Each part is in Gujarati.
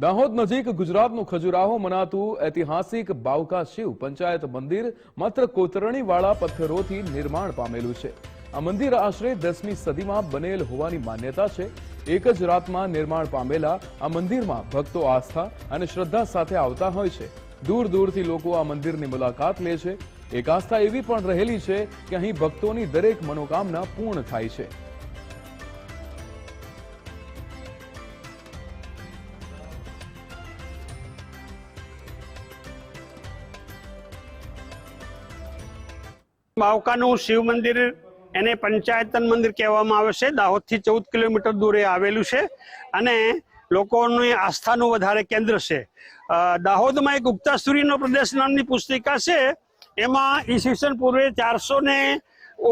દાહોદ નજીક ગુજરાતનું ખજુરાહો મનાતું ઐતિહાસિક બાવકા શિવ પંચાયત મંદિર માત્ર કોતરણીવાળા પથ્થરોથી નિર્માણ પામેલું છે. આ મંદિર આશરે દસમી સદીમાં બનેલ હોવાની માન્યતા છે. એક જ રાતમાં નિર્માણ પામેલા આ મંદિરમાં ભક્તો આસ્થા અને શ્રદ્ધા સાથે આવતા હોય છે. દૂર દૂરથી લોકો આ મંદિરની મુલાકાત લે છે. એક આસ્થા એવી પણ રહેલી છે કે અહીં ભક્તોની દરેક મનોકામના પૂર્ણ થાય છે. બાવકાનું શિવ મંદિર એને પંચાયતન મંદિર કહેવામાં આવે છે. દાહોદથી ચૌદ કિલોમીટર દૂરે આવેલું છે અને લોકોની આસ્થાનું વધારે કેન્દ્ર છે. દાહોદમાં એક ગુપ્તાસુરીનો પ્રદેશ નામની પુસ્તિકા છે. એમાં ઈસવીસન પૂર્વે ચારસો ને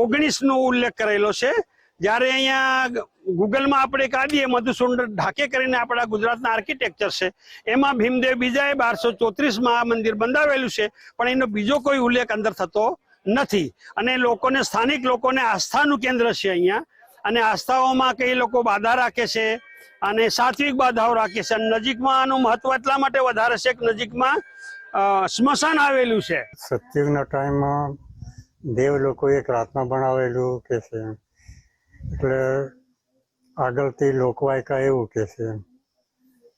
ઓગણીસનો ઉલ્લેખ કરેલો છે. જ્યારે અહીંયા ગૂગલમાં આપણે કાઢીએ મધુસુંદર ઢાકે કરીને આપણા ગુજરાતના આર્કિટેક્ચર છે. એમાં ભીમદેવ બીજાએ બારસો ચોત્રીસમાં આ મંદિર બંધાવેલું છે. પણ એનો બીજો કોઈ ઉલ્લેખ અંદર થતો નથી. અને લોકોને, સ્થાનિક લોકોને આસ્થાનું કેન્દ્ર છે અહીંયા. અને આસ્થાઓમાં કઈ લોકો બાધા રાખે છે અને સાત્વિક બાધાઓ રાખે છે. અને નજીકમાં આનું મહત્વ એટલા માટે વધારે છે કે નજીકમાં સ્મશાન આવેલું છે. સત્યુગના ટાઈમમાં દેવ લોકો એક રાતમાં બનાવેલું કે છે. એટલે આગળથી લોકવાયકા એવું કે છે.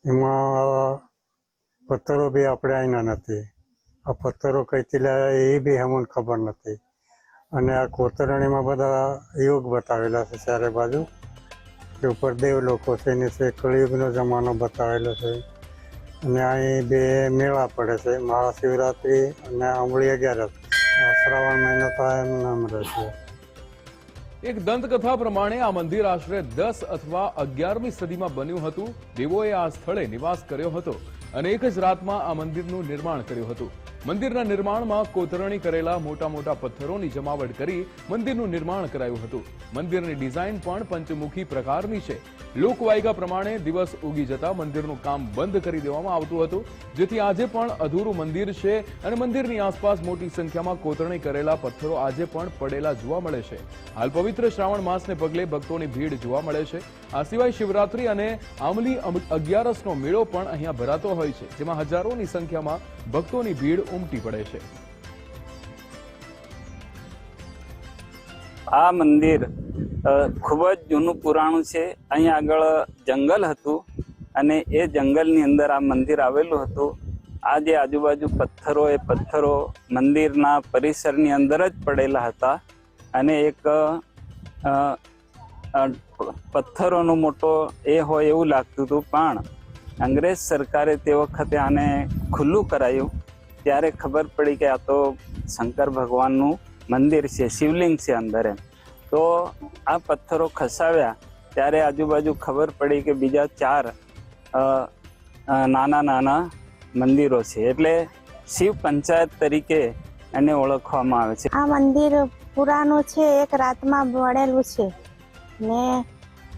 એમાં પથ્થરો બી આપણે અહીંના નથી. આ પથ્થરો કઈથી લાવ્યા એ બી અમને ખબર નથી. અને આ કોતરણીમાં બધા યોગ બતાવેલા છે ચારે બાજુ. કે ઉપર દેવ લોકો છે નીચે કળિયુગનો જમાનો બતાવેલો છે. અને અહીં બે મેળા પડે છે, મહાશિવરાત્રિ અને આંબળી અગિયારસ. આ શ્રાવણ મહિનો તો એમ નામ રહેશે. એક દંતકથા પ્રમાણે આ મંદિર આશરે દસ અથવા અગિયારમી સદીમાં બન્યું હતું. દેવોએ આ સ્થળે નિવાસ કર્યો હતો અને એક જ રાતમાં આ મંદિરનું નિર્માણ કર્યું હતું. મંદિરના નિર્માણમાં કોતરણી કરેલા મોટા મોટા પથ્થરોની જમાવટ કરી મંદિરનું નિર્માણ કરાયું હતું. મંદિરની ડિઝાઇન પણ પંચમુખી પ્રકારની છે. લોકવાયકા પ્રમાણે દિવસ ઉગી જતા મંદિરનું કામ બંધ કરી દેવામાં આવતું હતું. જેથી આજે પણ અધૂરું મંદિર છે અને મંદિરની આસપાસ મોટી સંખ્યામાં કોતરણી કરેલા પથ્થરો આજે પણ પડેલા જોવા મળે છે. હાલ પવિત્ર શ્રાવણ માસને પગલે ભક્તોની ભીડ જોવા મળે છે. આ સિવાય શિવરાત્રી અને આમલી અગિયારસનો મેળો પણ અહીંયા ભરાતો હોય છે, જેમાં હજારોની સંખ્યામાં ભક્તોની ભીડ ઉમટી પડે છે. આ મંદિર ખૂબ જ જૂનું પુરાણું છે. અહીં આગળ જંગલ હતું અને એ જંગલની અંદર આ મંદિર આવેલું હતું. આ જે આજુબાજુ પથ્થરો એ પથ્થરો મંદિરના પરિસરની અંદર જ પડેલા હતા અને એક પથ્થરોનો મોટો એ હોય એવું લાગતું હતું. પણ અંગ્રેજ સરકારે તે વખતે આને ખુલ્લું કરાયું. ત્યારે ખબર પડી કે આ તો શંકર ભગવાનનું મંદિર છે, શિવલિંગ છે અંદર તો આ પથ્થરો ખસાવ્યા. ત્યારે આજુબાજુ ખબર પડી કે બીજા ચાર નાના નાના મંદિરો છે. એટલે શિવ પંચાયત તરીકે એને ઓળખવામાં આવે છે. આ મંદિર પુરાનું છે, એક રાતમાં બનેલું છે. ને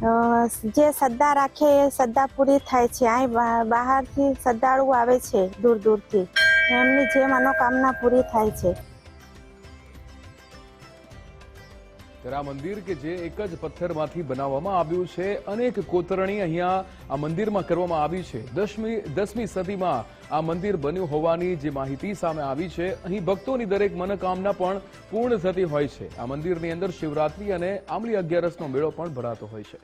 જે શ્રદ્ધા રાખે એ શ્રદ્ધા પૂરી થાય છે. અહીં બહારથી શ્રદ્ધાળુ આવે છે દૂર દૂરથી. એમની જે મનોકામના પૂરી થાય છે. ત્યારે આ મંદિર કે જે એક જ પથ્થરમાંથી બનાવવામાં આવ્યું છે, અનેક કોતરણી અહીંયા આ મંદિરમાં કરવામાં આવી છે. દસમી દસમી સદીમાં આ મંદિર બન્યું હોવાની જે માહિતી સામે આવી છે, અહીં ભક્તોની દરેક મનોકામના પણ પૂર્ણ થતી હોય છે. આ મંદિરની અંદર શિવરાત્રી અને આમલી અગિયારસનો મેળો પણ ભરાતો હોય છે.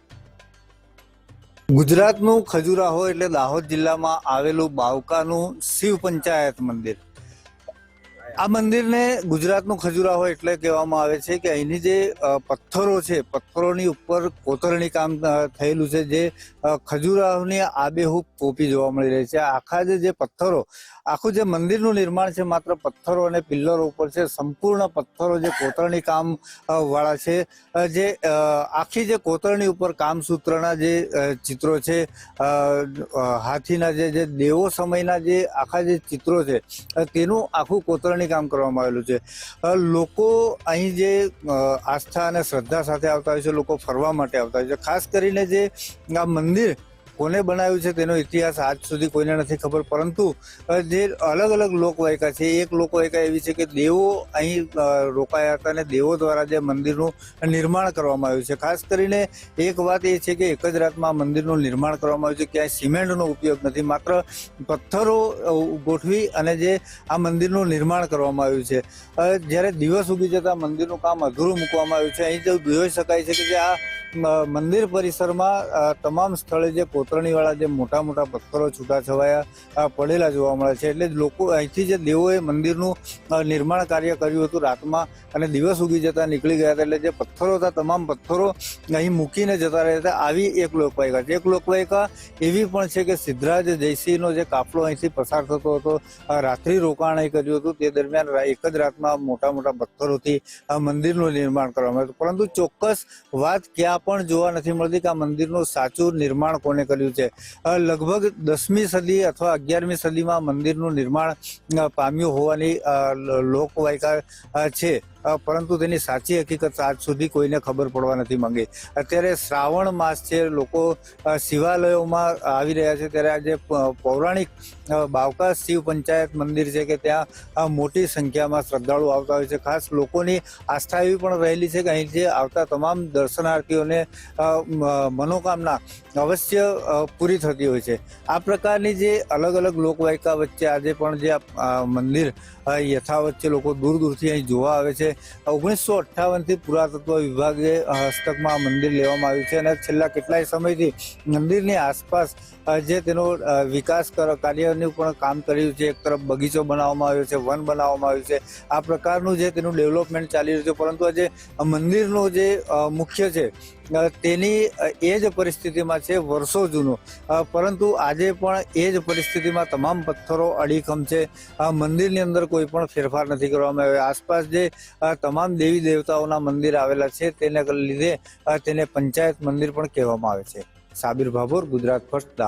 ગુજરાતનું ખજુરાહો એટલે દાહોદ જિલ્લામાં આવેલું બાવકાનું શિવ પંચાયત મંદિર. આ મંદિરને ગુજરાતનું ખજુરાહો એટલે કહેવામાં આવે છે કે અહીંની જે પથ્થરો છે, પથ્થરોની ઉપર કોતરણી કામ થયેલું છે જે ખજુરાહોની આબેહૂબ કોપી જોવા મળી રહી છે. આખા જે પથ્થરો, આખું જે મંદિરનું નિર્માણ છે માત્ર પથ્થરો અને પિલ્લરો ઉપર છે, સંપૂર્ણ પથ્થરો જે કોતરણી કામ વાળા છે જે આખી જે કોતરણી ઉપર કામસૂત્રના જે ચિત્રો છે હાથીના જે દેવો સમયના જે આખા જે ચિત્રો છે તેનું આખું કોતરણી કામ કરવામાં આવેલું છે. લોકો અહીં જે આસ્થા અને શ્રદ્ધા સાથે આવતા હોય છે, લોકો ફરવા માટે આવતા હોય છે. ખાસ કરીને જે આ મંદિર કોને બનાવ્યું છે તેનો ઇતિહાસ આજ સુધી કોઈને નથી ખબર, પરંતુ જે અલગ અલગ લોકવાયકા છે, એક લોકવાયકા એવી છે કે દેવો અહીં રોકાયા હતા અને દેવો દ્વારા જે મંદિરનું નિર્માણ કરવામાં આવ્યું છે. ખાસ કરીને એક વાત એ છે કે એક જ રાતમાં મંદિરનું નિર્માણ કરવામાં આવ્યું છે, ક્યાંય સિમેન્ટનો ઉપયોગ નથી, માત્ર પથ્થરો ગોઠવી અને જે આ મંદિરનું નિર્માણ કરવામાં આવ્યું છે. જ્યારે દિવસ ઉગી જતા મંદિરનું કામ અધૂરું મૂકવામાં આવ્યું છે, અહીં જોઈ શકાય છે કે જે આ મંદિર પરિસરમાં તમામ સ્થળે જે કોતરણીવાળા જે મોટા મોટા પથ્થરો છૂટાછવાયા પડેલા જોવા મળે છે. એટલે લોકો અહીંથી જે દેવોએ મંદિરનું નિર્માણ કાર્ય કર્યું હતું રાતમાં અને દિવસ ઉગી જતા નીકળી ગયા હતા. એટલે જે પથ્થરો હતા, તમામ પથ્થરો અહીં મૂકીને જતા રહ્યા હતા. આવી એક લોકવાયકા છે. એક લોકવાયકા એવી પણ છે કે સિદ્ધરાજ જયસિંહનો જે કાફલો અહીંથી પસાર થતો હતો રાત્રિ રોકાણ અહીં કર્યું હતું. તે દરમિયાન એક જ રાતમાં મોટા મોટા પથ્થરોથી આ મંદિરનું નિર્માણ કરવામાં આવ્યું પરંતુ ચોક્કસ વાત ક્યાં પણ જોવા નથી મળતી કે આ મંદિરનું સાચું નિર્માણ કોને કર્યું છે. લગભગ દસમી સદી અથવા અગિયારમી સદીમાં મંદિરનું નિર્માણ પામ્યું હોવાની લોકવાયકા છે. પરંતુ તેની સાચી હકીકત આજ સુધી કોઈને ખબર પડવા નથી માંગી. અત્યારે શ્રાવણ માસ છે, લોકો શિવાલયોમાં આવી રહ્યા છે. ત્યારે આજે પૌરાણિક બાવકા શિવ પંચાયત મંદિર છે કે ત્યાં મોટી સંખ્યામાં શ્રદ્ધાળુ આવતા હોય છે. ખાસ લોકોની આસ્થા એવી પણ રહેલી છે કે અહીંથી આવતા તમામ દર્શનાર્થીઓને મનોકામના અવશ્ય પૂરી થતી હોય છે. આ પ્રકારની જે અલગ અલગ લોકવાયકા વચ્ચે આજે પણ જે મંદિર યથાવત છે, લોકો દૂર દૂરથી અહીં જોવા આવે છે. ઓગણીસો અઠ્ઠાવનથી પુરાતત્વ વિભાગે હસ્તકમાં આ મંદિર લેવામાં આવ્યું છે અને છેલ્લા કેટલાય સમયથી મંદિરની આસપાસ જે તેનો વિકાસ કાર્યનું પણ કામ કર્યું છે. એક તરફ બગીચો બનાવવામાં આવ્યો છે, વન બનાવવામાં આવ્યું છે. આ પ્રકારનું જે તેનું ડેવલપમેન્ટ ચાલી રહ્યું છે, પરંતુ આજે મંદિરનું જે મુખ્ય છે તેની એ જ પરિસ્થિતિમાં છે વર્ષો જૂનું. પરંતુ આજે પણ એ જ પરિસ્થિતિમાં તમામ પથ્થરો અડીખમ છે. મંદિરની અંદર કોઈ પણ ફેરફાર નથી કરવામાં આવ્યો. આસપાસ જે તમામ દેવી દેવતાઓના મંદિર આવેલા છે, તેને લીધે તેને પંચાયત મંદિર પણ કહેવામાં આવે છે. સાબિર ભાભોર, ગુજરાત ફર્સ્ટ, દાહોદ.